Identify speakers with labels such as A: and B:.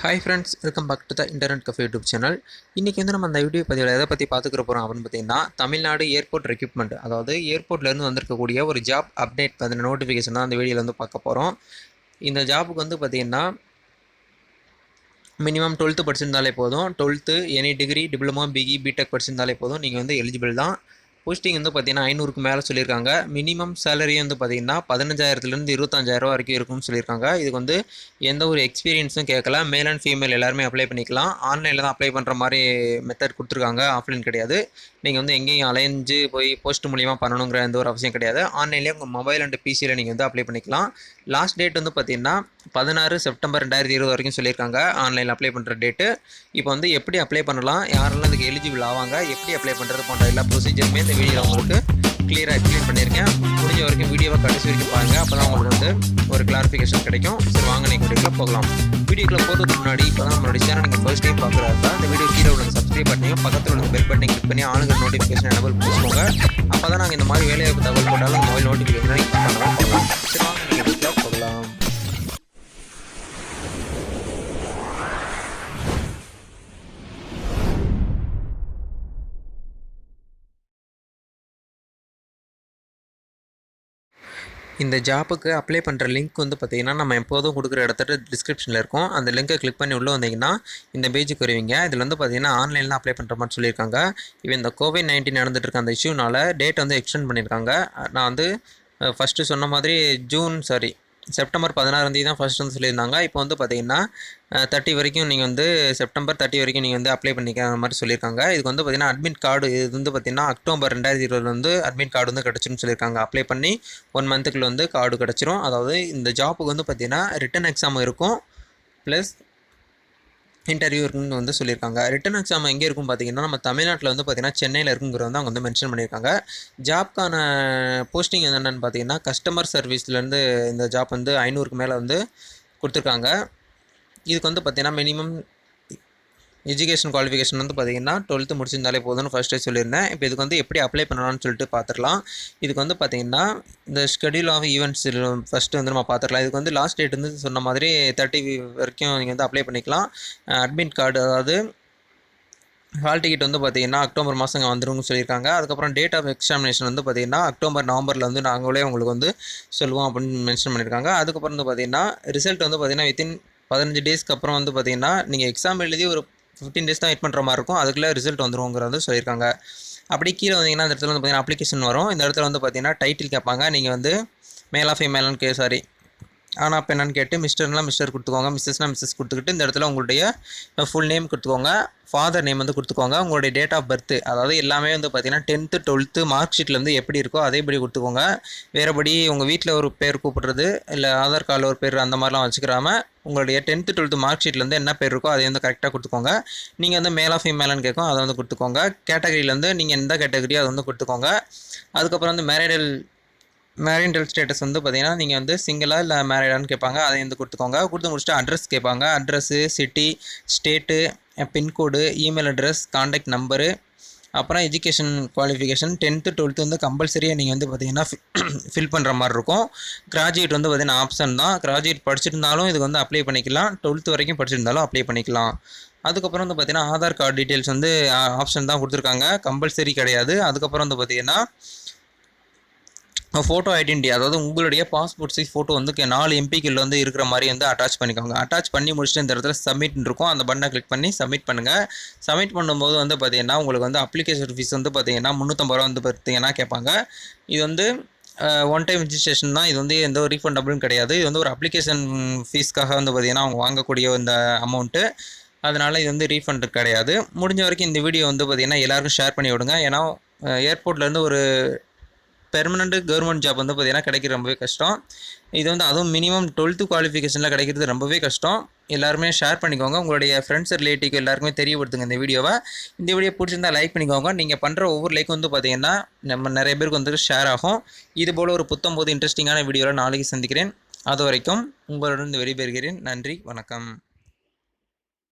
A: Hi friends welcome back to the internet cafe YouTube channel இன்றைக்கி வந்து நம்ம அந்த வீடியோ பதிவில் எதை பற்றி பார்த்துக்கிற போகிறோம் அப்படின்னு பார்த்தீங்கன்னா தமிழ்நாடு ஏர்போர்ட் ரெக்யூப்மெண்ட் அதாவது ஏர்போர்ட்லேருந்து வந்திருக்கக்கூடிய ஒரு ஜாப் அப்டேட் அந்த நோட்டிஃபிகேஷன் தான் அந்த வீடியோவில் வந்து பார்க்க போகிறோம் இந்த ஜாபுக்கு வந்து பார்த்திங்கன்னா மினிமம் டுவெல்த்து படிச்சிருந்தாலே போதும். Twelfth any degree diploma BE BTech படிச்சிருந்தாலே போதும். நீங்கள் வந்து எலிஜிபிள் தான். போஸ்டிங் வந்து பார்த்தீங்கன்னா ஐநூறுக்கு மேலே சொல்லியிருக்காங்க. மினிமம் சேலரி வந்து பார்த்தீங்கன்னா பதினஞ்சாயிரத்துலேருந்து இருபத்தஞ்சாயிரம் வரைக்கும் இருக்கும்னு சொல்லியிருக்காங்க. இதுக்கு வந்து எந்த ஒரு எக்ஸ்பீரியன்ஸும் கேட்கல மேல் அண்ட் ஃபீமேல் எல்லாருமே அப்ளை பண்ணிக்கலாம். ஆன்லைனில் தான் அப்ளை பண்ணுற மாதிரி மெத்தட் கொடுத்துருக்காங்க. ஆஃப்லைன் கிடையாது. நீங்கள் வந்து எங்கேயும் அலைஞ்சு போய் போஸ்ட் மூலியமாக பண்ணணுங்கிற எந்த ஒரு அவசியம் கிடையாது. ஆன்லைன்லேயே உங்கள் மொபைல் அண்ட் பிசியில் நீங்கள் வந்து அப்ளை பண்ணிக்கலாம். லாஸ்ட் டேட் வந்து பார்த்தீங்கன்னா பதினாறு செப்டம்பர் ரெண்டாயிரத்தி இருபது வரைக்கும் சொல்லியிருக்காங்க. ஆன்லைனில் அப்ளை பண்ணுற டேட்டு இப்போ வந்து எப்படி அப்ளை பண்ணலாம்? யாரெல்லாம் அதுக்கு எலிஜிபிள் ஆவாங்க? எப்படி அப்ளை பண்ணுறது போன்ற எல்லா ப்ரொசீஜருமே இந்த வீடியோ உங்களுக்கு கிளியராக எக்ஸ்பிளைன் பண்ணியிருக்கேன். முடிஞ்ச வரைக்கும் வீடியோவை கடைசி வரைக்கும் பாருங்கள் அப்போ தான் உங்களுக்கு வந்து ஒரு கிளாரிஃபிகேஷன் கிடைக்கும். சரி வாங்க நீங்கள் வீடியோக்குள்ள போகலாம். வீடியோக்குள்ள போகிறதுக்கு முன்னாடி இப்போ தான் நம்மளோட சேனல் நீங்கள் ஃபர்ஸ்ட் டைம் பார்க்குறதா இந்த வீடியோ கீழே உள்ள சப்ஸ்கிரைப் பண்ணியும் பக்கத்தில் உள்ள பெல் பட்டனை கிளிக் பண்ணி ஆளுங்க நோட்டிஃபிகேஷன் எனபிள் பண்ணிக்கோங்க. அப்போ தான் நாங்கள் இந்த மாதிரி வேலைவாய்ப்பு தகவல் போட்டாலும் மொபைல் நோட்டிஃபிகேஷன் கிளிக் பண்ணலாம் சரி வாங்க நீங்கள் இந்த ஜாப்புக்கு அப்ளை பண்ணுற லிங்க் வந்து பார்த்தீங்கன்னா நம்ம எப்போதும் கொடுக்குற இடத்துல டிஸ்கிரிப்ஷனில் இருக்கும். அந்த லிங்கை கிளிக் பண்ணி உள்ளே வந்தீங்கன்னா இந்த பேஜுக்கு வருவீங்க. இதில் வந்து பார்த்தீங்கன்னா ஆன்லைனில் அப்ளை பண்ணுற மாதிரி சொல்லியிருக்காங்க. இவன் இந்த கோவிட் நைன்டீன் நடந்துட்டு இருக்க அந்த இஷ்யூனால டேட் வந்து எக்ஸ்டெண்ட் பண்ணியிருக்காங்க. நான் வந்து ஃபஸ்ட்டு சொன்ன மாதிரி ஜூன் சாரி செப்டம்பர் பதினாறாந்தேதி தான் ஃபஸ்ட் வந்து சொல்லியிருந்தாங்க. இப்போ வந்து பார்த்தீங்கன்னா தேர்ட்டி வரைக்கும் நீங்கள் வந்து செப்டம்பர் தேர்ட்டி வரைக்கும் நீங்கள் வந்து அப்ளை பண்ணிக்கிற மாதிரி சொல்லியிருக்காங்க. இதுக்கு வந்து பார்த்தீங்கன்னா அட்மிட் கார்டு இது வந்து பார்த்தீங்கன்னா அக்டோபர் ரெண்டாயிரத்தி இருபதுல வந்து அட்மிட் கார்டு வந்து கிடச்சிருன்னு சொல்லியிருக்காங்க. அப்ளை பண்ணி ஒன் மந்த்துக்குள்ளே வந்து கார்டு கிடச்சிரும். அதாவது இந்த ஜாப்புக்கு வந்து பார்த்தீங்கன்னா ரிட்டன் எக்ஸாம் இருக்கும். ப்ளஸ் இன்டர்வியூ இருக்குன்னு வந்து சொல்லியிருக்காங்க. ரிட்டன் எக்ஸாம் எங்கே இருக்கும் பார்த்தீங்கன்னா நம்ம தமிழ்நாட்டில் வந்து பார்த்தீங்கன்னா சென்னையில் இருக்குங்கிற வந்து அவங்க வந்து மென்ஷன் பண்ணியிருக்காங்க. ஜாப்க்கான போஸ்டிங் என்னென்னு பார்த்தீங்கன்னா கஸ்டமர் சர்வீஸ்லேருந்து இந்த ஜாப் வந்து ஐநூறுக்கு மேலே வந்து கொடுத்துருக்காங்க. இதுக்கு வந்து பார்த்தீங்கன்னா மினிமம் எஜுகேஷன் குவாலிஃபிகேஷன் வந்து பார்த்தீங்கன்னா டுவெல்த்து முடிச்சிருந்தாலே போதும்னு ஃபஸ்ட்டே சொல்லியிருந்தேன். இப்போ இதுக்கு வந்து எப்படி அப்ளை பண்ணலாம்னு சொல்லிட்டு பார்த்துக்கலாம் இதுக்கு வந்து பார்த்திங்கன்னா இந்த ஷெடியூல் ஆஃப் ஈவெண்ட்ஸ் ஃபஸ்ட்டு வந்து நம்ம பார்த்துக்கலாம் இதுக்கு வந்து லாஸ்ட் டேட் வந்து சொன்ன மாதிரி தேர்ட்டி வரைக்கும் நீங்கள் வந்து அப்ளை பண்ணிக்கலாம். அட்மிட் கார்டு அதாவது ஹால் டிக்கெட் வந்து பார்த்தீங்கன்னா அக்டோபர் மாதங்க வந்துரும்னு சொல்லியிருக்காங்க. அதுக்கப்புறம் டேட் ஆஃப் எக்ஸாமினேஷன் வந்து பார்த்தீங்கன்னா அக்டோபர் நவம்பரில் வந்து நாங்களே உங்களுக்கு வந்து சொல்லுவோம் அப்படின்னு மென்ஷன் பண்ணியிருக்காங்க. அதுக்கப்புறம் வந்து பார்த்தீங்கன்னா ரிசல்ட் வந்து பார்த்தீங்கன்னா வித்தின் பதினஞ்சு டேஸ்க்கு அப்புறம் வந்து பார்த்தீங்கன்னா நீங்கள் எக்ஸாம் எழுதி ஒரு ஃபிஃப்டீன் டேஸ் தான் வெயிட் பண்ணுற மாதிரி இருக்கும். அதுக்குள்ளே ரிசல்ட் வந்துருங்கிறது சொல்லியிருக்காங்க. அப்படி கீழே வந்தீங்கன்னா அந்த இடத்துல வந்து பார்த்தீங்கன்னா அப்ளிகேஷன் வரும். இந்த இடத்துல வந்து பார்த்தீங்கன்னா டைட்டில் கேட்பாங்க. நீங்கள் வந்து மேலா ஃபீமேலான்னு கே சாரி ஆனால் அப்போ என்னென்னு கேட்டு மிஸ்டர்னால் மிஸ்டர் கொடுத்துக்கோங்க. மிஸ்ஸஸ்னால் மிஸ்ஸஸ் கொடுத்துக்கிட்டு இந்த இடத்துல உங்களுடைய ஃபுல் நேம் கொடுத்துக்கோங்க. ஃபாதர் நேம் வந்து கொடுத்துக்கோங்க. உங்களுடைய டேட் ஆஃப் பர்த் அதாவது எல்லாமே வந்து பார்த்தீங்கன்னா டென்த்து டுவெல்த்து மார்க் ஷீட்டில் வந்து எப்படி இருக்கோ அதேபடி கொடுத்துக்கோங்க. வேறுபடி உங்கள் வீட்டில் ஒரு பேர் கூப்பிடுறது இல்லை ஆதார் கார்டில் ஒரு பேர் அந்த மாதிரிலாம் வச்சுக்கிறாம உங்களுடைய டென்த்து டுவெல்த்து மார்க் ஷீட்லேருந்து என்ன பேர் இருக்கோ அதை வந்து கரெக்டாக கொடுத்துக்கோங்க. நீங்கள் வந்து மேலா ஃபீமேலான்னு கேட்கும் அதை வந்து கொடுத்துக்கோங்க. கேட்டகரியிலேருந்து நீங்கள் எந்த கேட்டகரியோ அதை வந்து கொடுத்துக்கோங்க. அதுக்கப்புறம் வந்து மேரிடல் மேரிண்டல் ஸ்டேட்டஸ் வந்து பார்த்தீங்கன்னா நீங்கள் வந்து சிங்கிளாக இல்லை மேரிடான்னு கேட்பாங்க. அதை வந்து கொடுத்துக்கோங்க. கொடுத்து முடிச்சுட்டு அட்ரஸ் கேட்பாங்க. Address city state pincode email address contact number அப்புறம் எஜுகேஷன் குவாலிஃபிகேஷன் டென்த்து டுவெல்த்து வந்து கம்பல்சரியாக நீங்கள் வந்து பார்த்தீங்கன்னா ஃபில் பண்ணுற மாதிரி இருக்கும். கிராஜுவேட் வந்து பார்த்தீங்கன்னா ஆப்ஷன் தான். கிராஜுவேட் படிச்சிருந்தாலும் இதுக்கு வந்து அப்ளை பண்ணிக்கலாம். டுவெல்த்து வரைக்கும் படிச்சிருந்தாலும் அப்ளை பண்ணிக்கலாம். அதுக்கப்புறம் வந்து பார்த்தீங்கன்னா ஆதார் கார்டு டீட்டெயில்ஸ் வந்து ஆப்ஷன் தான் கொடுத்துருக்காங்க. கம்பல்சரி கிடையாது. அதுக்கப்புறம் வந்து பார்த்தீங்கன்னா ஃபோட்டோ ஐடென்டி அதாவது உங்களுடைய பாஸ்போர்ட் சைஸ் ஃபோட்டோ வந்து நாலு எம்பிக்கில் வந்து இருக்கிற மாதிரி வந்து அட்டாச் பண்ணிக்கோங்க. அட்டாச் பண்ணி முடிச்சுட்டு இந்த இடத்துல சப்மிட் இருக்கும். அந்த பட்டனை கிளிக் பண்ணி சப்மிட் பண்ணுங்கள் சப்மிட் பண்ணும்போது வந்து பார்த்தீங்கன்னா உங்களுக்கு வந்து அப்ளிகேஷன் ஃபீஸ் வந்து பார்த்தீங்கன்னா முந்நூற்றம்பது ரூபா வந்து பார்த்தீங்கன்னா கேட்பாங்க இது வந்து ஒன் டைம் ரிஜிஸ்ட்ரேஷன் தான். இது வந்து எந்த ஒரு ரீஃபண்டபிளும் கிடையாது. இது வந்து ஒரு அப்ளிகேஷன் ஃபீஸ்க்காக வந்து பார்த்தீங்கன்னா அவங்க வாங்கக்கூடிய இந்த அமௌண்ட்டு அதனால் இது வந்து ரீஃபண்ட் கிடையாது. முடிஞ்ச வரைக்கும் இந்த வீடியோ வந்து பார்த்திங்கன்னா எல்லாருக்கும் ஷேர் பண்ணி விடுங்க. ஏன்னா ஏர்போர்ட்லேருந்து ஒரு பெர்மனண்ட் கவர்மெண்ட் ஜாப் வந்து பார்த்திங்கன்னா கிடைக்கிறது ரொம்பவே கஷ்டம். இது வந்து அதுவும் மினிமம் டுவெல்த்து குவாலிஃபிகேஷனில் கிடைக்கிறது ரொம்பவே கஷ்டம். எல்லாருமே ஷேர் பண்ணிக்கோங்க. உங்களுடைய ஃப்ரெண்ட்ஸ் ரிலேட்டிவ் எல்லாருக்குமே தெரியப்படுத்துங்க இந்த வீடியோவை இந்த வீடியோ பிடிச்சிருந்தா லைக் பண்ணிக்கோங்க. நீங்கள் பண்ணுற ஒவ்வொரு லைக் வந்து பார்த்தீங்கன்னா நம்ம நிறைய பேருக்கு வந்து ஷேர் ஆகும். இது போல் ஒரு புத்தம் போது இன்ட்ரெஸ்டிங்கான வீடியோவில் நாளைக்கு சந்திக்கிறேன். அது வரைக்கும் உங்களுடன் விடைபெறுகிறேன். நன்றி வணக்கம்.